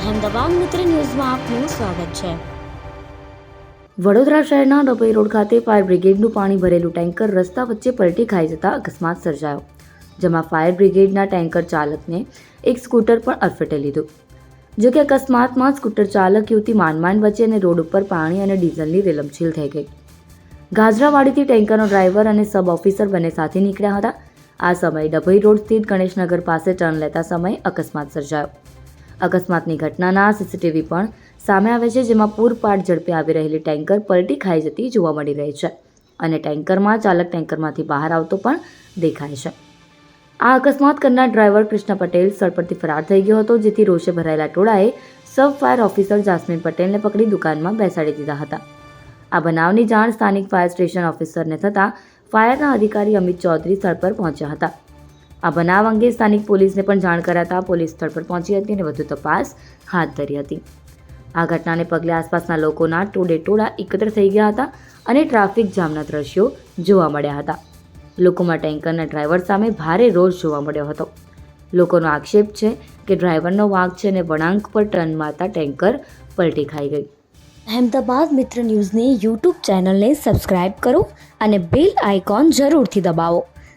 અહેમદાબાદ મિત્ર ન્યૂઝમાં આપનું સ્વાગત છે. વડોદરા શહેરના ડભોઈ રોડ ખાતે ફાયર બ્રિગેડનું પાણી ભરેલું ટેન્કર રસ્તા વચ્ચે પલટી ખાઈ જતા અકસ્માત સર્જાયો, જેમાં ફાયર બ્રિગેડના ટેન્કર ચાલકને એક સ્કૂટર પણ અડફેટે લીધું. જો કે અકસ્માતમાં સ્કૂટર ચાલક યુવતી માંડ વચ્ચે અને રોડ ઉપર પાણી અને ડીઝલની રેલમછીલ થઈ ગઈ. ગાજરાવાડીથી ટેન્કરનો ડ્રાઈવર અને સબ ઓફિસર બંને સાથે નીકળ્યા હતા. આ સમયે ડભોઈ રોડ સ્થિત ગણેશનગર પાસે ટર્ન લેતા સમયે અકસ્માત સર્જાયો. અકસ્માતની ઘટનાના સીસીટીવી પણ સામે આવે છે, જેમાં પૂરપાટ ઝડપે આવી રહેલી ટેન્કર પલટી ખાઈ જતી જોવા મળી રહી છે અને ટેન્કરમાં ચાલક ટેન્કરમાંથી બહાર આવતો પણ દેખાય છે. આ અકસ્માત કરનાર ડ્રાઈવર કૃષ્ણ પટેલ સ્થળ પરથી ફરાર થઈ ગયો હતો, જેથી રોષે ભરાયેલા ટોળાએ સબ ફાયર ઓફિસર જાસ્મીન પટેલને પકડી દુકાનમાં બેસાડી દીધા હતા. આ બનાવની જાણ સ્થાનિક ફાયર સ્ટેશન ઓફિસરને થતાં ફાયરના અધિકારી અમિત ચૌધરી સ્થળ પર પહોંચ્યા હતા. આ બનાવ અંગે સ્થાનિક પોલીસને પણ જાણ કરાતા પોલીસ સ્થળ પર પહોંચી હતી અને વધુ તપાસ હાથ ધરી હતી. આ ઘટનાને પગલે આસપાસના લોકોના ટોળે ટોળા એકત્ર થઈ ગયા હતા અને ટ્રાફિક જામના દ્રશ્યો જોવા મળ્યા હતા. લોકોમાં ટેન્કરના ડ્રાઈવર સામે ભારે રોષ જોવા મળ્યો હતો. લોકોનો આક્ષેપ છે કે ડ્રાઈવરનો વાંક છે અને વળાંક પર ટર્ન મારતા ટેન્કર પલટી ખાઈ ગઈ. અહેમદાબાદ મિત્ર ન્યૂઝની યુટ્યુબ ચેનલને સબસ્ક્રાઇબ કરો અને બેલ આઇકોન જરૂરથી દબાવો.